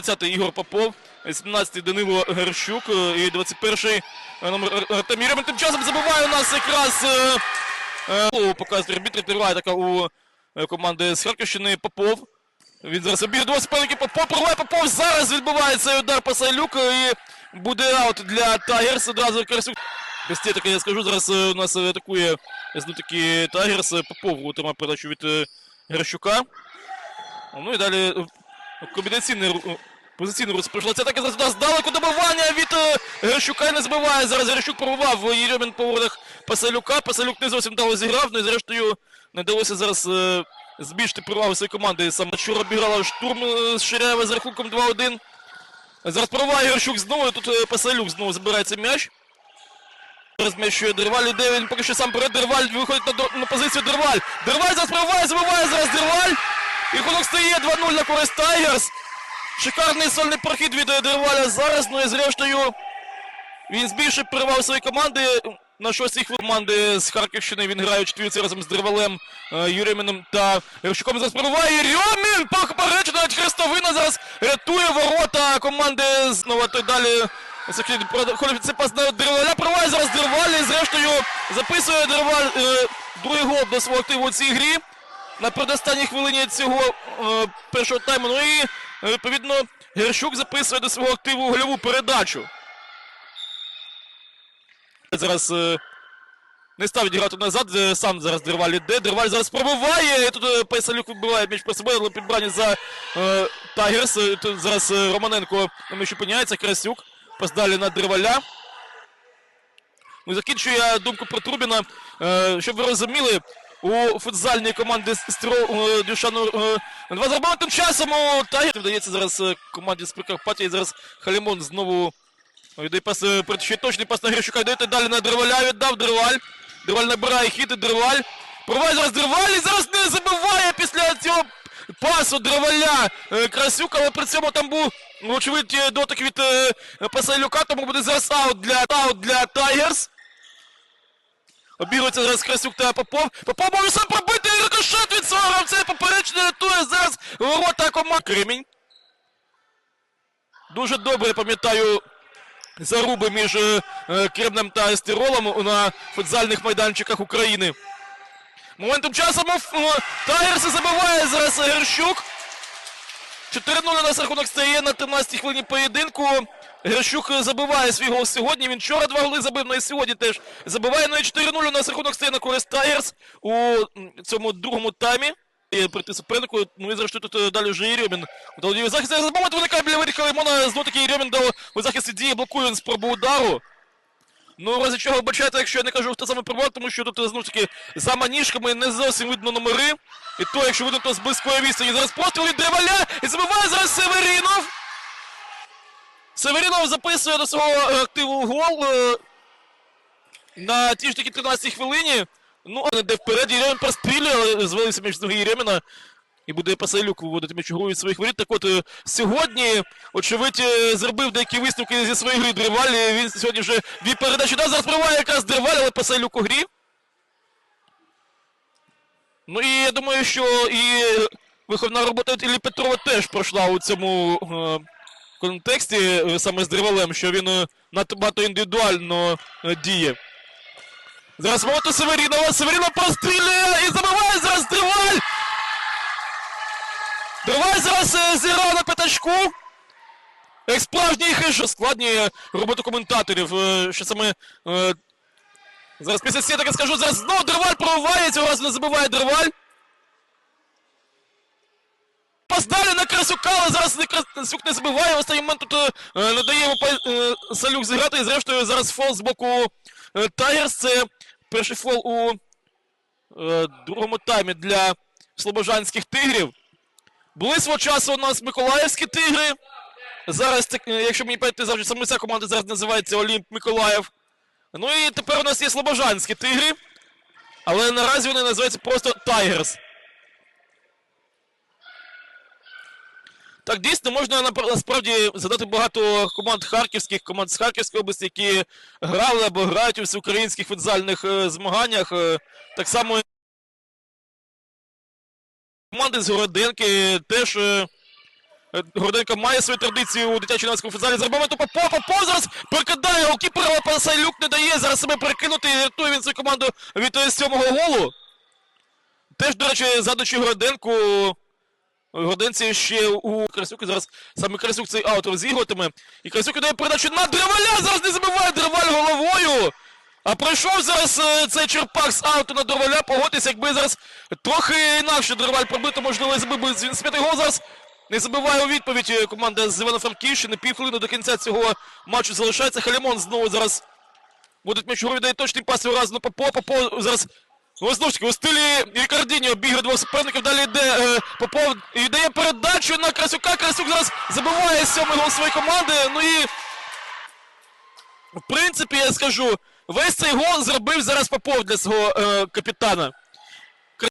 20-й Ігор Попов, 17-й Данило Герщук е, і 21-й номер Ар- Артем Єремін. Тим часом забиває у нас якраз е, е, показує арбітр, триває така у е, команди з Харківщини Попов. Він зараз обіг до суперників Попов, прориває Попов, зараз відбиває цей удар по Сайлюк і буде аут для Тайгерс, одразу Карасюк. Після таке я скажу, зараз е, у нас атакує знову таки Тайгерс, е, Попов отримав передачу від е, Геращука. Ну і далі е, комбінаційний е, рух пройшла. Це таке зараз здалеку добивання від е, і не збиває. Зараз Геращук пробував Єрьомін по воротах Пасалюка. Пасалюк не зовсім вдало зіграв, ну і зрештою не вдалося зараз е, збільшити перевагу своєї команди. Саме вчора обіграла штурм е, з Ширяєва з рахунком 2-1. Зараз пробуває Геращук знову, і тут е, Пасалюк знову забирає цей м'яч. Розміщує Дерваль, іде він поки що сам перед Дерваль виходить на, на позицію Дерваль. Дерваль зараз пробиває, забиває зараз Дерваль. І стає 2-0 на користь Тайгерс. Шикарний сольний прохід від Дерваля зараз, ну і зрештою він збільшив перевагу своєї команди. На шостій команди з Харківщини він грає у четвірці разом з Дервалем, е, Юреміном та Герщуком. Зараз пробиває Юрьомін! Попереджено навіть Хрестовина зараз рятує ворота команди знову то далі. Це пас на Дерваля, пробиває зараз Дерваль і зрештою записує Дерваль е, другий гол до свого активу у цій грі на предостанній хвилині цього е, першого тайму. Ну і е, відповідно Герщук записує до свого активу гольову передачу. Зараз е, не ставить грати назад, е, сам зараз Дерваль іде. Дерваль зараз пробиває. І тут е, Пайсалюк вибиває м'яч про себе, але підбрання за е, Тайгерс. Тут зараз Романенко на м'ячі опиняється, Красюк. Пас на Дерваля. Ну, закінчую я думку про Трубіна. Щоб ви розуміли, у футзальній команді Стро е, Дюшану е, два зробили тим часом Тайгер. Вдається зараз е, команді з Прикарпаття. І зараз Халімон знову йде пас ще точний пас на Грищука. Йде далі на Дерваля. Віддав Дерваль. Дерваль набирає хід і Дерваль. Проває зараз Дерваль і зараз не забиває після цього пасу Дерваля е, Красюк, але при цьому там був ну, очевидь дотик від Пасайлюка, тому буде зараз аут для, аут для Тайгерс. Обігрується зараз Красюк та Попов. Попов може сам пробити і рикошет від свого гравця. Поперечний рятує зараз ворота команди. Кремінь. Дуже добре пам'ятаю заруби між е, Кремнем та Естеролом на футзальних майданчиках України. Моментом часом е, Тайгерси забиває зараз Герщук. 4-0 у нас рахунок стає на 13-й хвилині поєдинку. Герщук е, забиває свій гол сьогодні. Він вчора два голи забив, ну і сьогодні теж забиває. Ну і 4-0 у нас рахунок стає на користь Тайгерс у цьому другому таймі. І прийти супернику. Ну і зрештою тут е, далі вже Єрьомін. У Долодії захист. Зараз момент виникає біля виріка Лимона. Знову таки Єрьомін дав у захисті дії, блокує він спробу удару. Ну, разі чого вибачайте, якщо я не кажу, хто саме пробував, тому що тут е, знову таки за маніжками не зовсім видно номери. І то, якщо видно, то з близької відстані. Зараз постріл від Древаля і забиває зараз Северінов. Северінов записує до свого е, активу гол е, на тій ж таки 13 хвилині. Ну, де вперед Єремін прострілює, але звалився між ноги Єреміна. І буде Пасайлюк виводити м'яч від своїх воріт. Так от е, сьогодні, очевидь, зробив деякі висновки зі своєї гри Древаль. Він сьогодні вже дві передачі дав. Зараз пробиває якраз Древаль, але Пасайлюк у грі. Ну і я думаю, що і виховна робота Іллі Петрова теж пройшла у цьому контексті е, саме з Древалем, що він е, індивідуально е, діє. Зараз ворота Северінова. Северінов прострілює і забиває зараз Древаль! Древаль зараз зіграв на п'ятачку. Як справжній хиж складніє роботу коментаторів. Що саме зараз після таки скажу, зараз знову Древаль пробиває, цього разу не забиває Древаль. Пас на Красюка, але зараз Красюк не забиває. В останній момент тут е, е, не дає йому е, Салюк зіграти. І зрештою зараз фол з боку е, Тайгерс. Це перший фол у е, другому таймі для слобожанських тигрів. Були свого часу у нас Миколаївські тигри. Зараз, е, якщо мені пам'ятати, завжди саме ця команда зараз називається Олімп Миколаїв. Ну і тепер у нас є Слобожанські тигри. Але наразі вони називаються просто Тайгерс. Так, дійсно, можна насправді задати багато команд харківських, команд з Харківської області, які грали або грають у всеукраїнських футзальних е, змаганнях. Е, так само команди з Городенки теж е, Е, має свою традицію у дитячому юнацькому футзалі. З моменту Попов, Попов зараз перекидає, голкіпер Пасайлюк не дає зараз себе перекинути і рятує він свою команду від сьомого голу. Теж, до речі, задачі Горденку. Горденці ще у Красюк. Зараз саме Красюк цей аут розігруватиме. І Красюк дає передачу на Древаля. Зараз не забиває Древаль головою. А пройшов зараз е, цей черпак з ауту на Древаля. Погодьтеся, якби зараз трохи інакше Древаль пробито, можливо, і забив би він з п'ятий гол зараз. Не забиває у відповідь е, команда з Івано-Франківщини. Півхвилини до кінця цього матчу залишається. Халімон знову зараз Будуть м'яч вгору, віддає точний пас разу на Попо. Попов зараз ну, знову ж таки у стилі Рікардіні обігрує двох суперників. Далі йде е, Попов і дає передачу на Красюка. Красюк зараз забиває сьомий гол своєї команди. Ну і в принципі, я скажу, весь цей гол зробив зараз Попов для свого е, капітана.